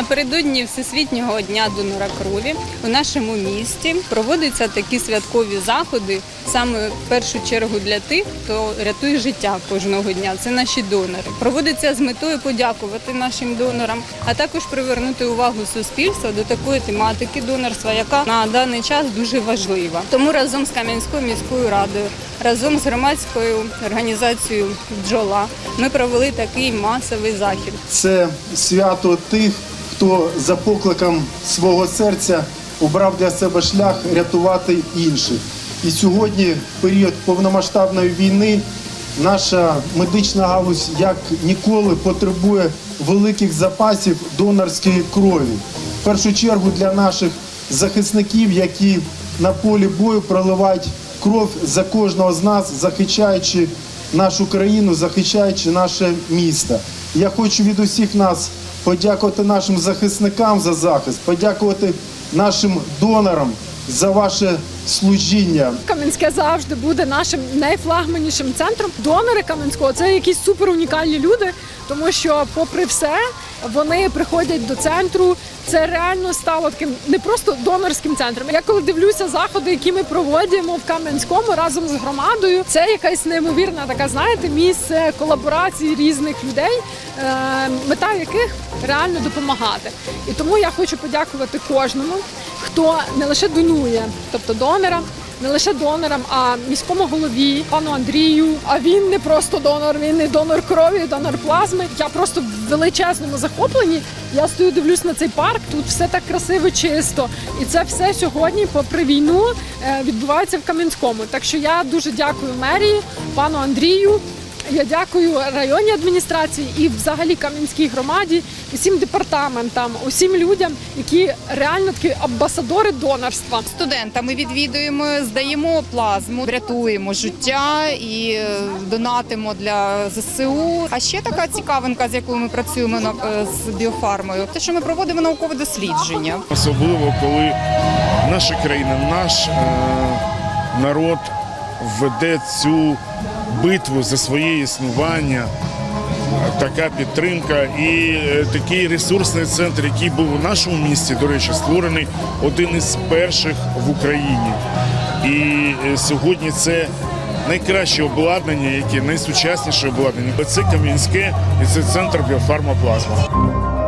Напередодні Всесвітнього дня донора крові у нашому місті проводяться такі святкові заходи саме в першу чергу для тих, хто рятує життя кожного дня. Це наші донори. Проводиться з метою подякувати нашим донорам, а також привернути увагу суспільства до такої тематики донорства, яка на даний час дуже важлива. Тому разом з Кам'янською міською радою, разом з громадською організацією Бджола ми провели такий масовий захід. Це свято тих, хто за покликом свого серця обрав для себе шлях рятувати інших. І сьогодні, в період повномасштабної війни, наша медична галузь як ніколи потребує великих запасів донорської крові. В першу чергу для наших захисників, які на полі бою проливають кров за кожного з нас, захищаючи нашу країну, захищаючи наше місто. Я хочу від усіх нас подякувати нашим захисникам за захист, подякувати нашим донорам за ваше служіння. Кам'янське завжди буде нашим найфлагманішим центром. Донори Кам'янського це якісь супер унікальні люди, тому що, попри все, вони приходять до центру. Це реально стало таким не просто донорським центром. Я коли дивлюся заходи, які ми проводимо в Кам'янському разом з громадою, це якась неймовірна така, знаєте, місце колаборації різних людей, е, мета яких реально допомагати. І тому я хочу подякувати кожному, хто не лише донує, тобто донорам, не лише донорам, а міському голові, пану Андрію. А він не просто донор, він і донор крові, донор плазми. Я просто в величезному захопленні. Я стою, дивлюсь на цей парк. Тут все так красиво, чисто. І це все сьогодні, попри війну, е, відбувається в Кам'янському. Так що я дуже дякую мерії, пану Андрію. Я дякую районній адміністрації і взагалі Кам'янській громаді, усім департаментам, усім людям, які реально такі амбасадори донорства. студента. Ми відвідуємо, здаємо плазму, рятуємо життя і е, донатимо для ЗСУ. А ще така цікавинка, з якою ми працюємо на- е, з біофармою, те, що ми проводимо наукове дослідження. Особливо, коли наша країна, наш е, народ веде цю битву за своє існування. Така підтримка і е, такий ресурсний центр, який був у нашому місті, до речі, створений один із перших в Україні. І е, сьогодні це найкраще обладнання, яке найсучасніше обладнання. Це Кам'янське і це центр біофармоплазма.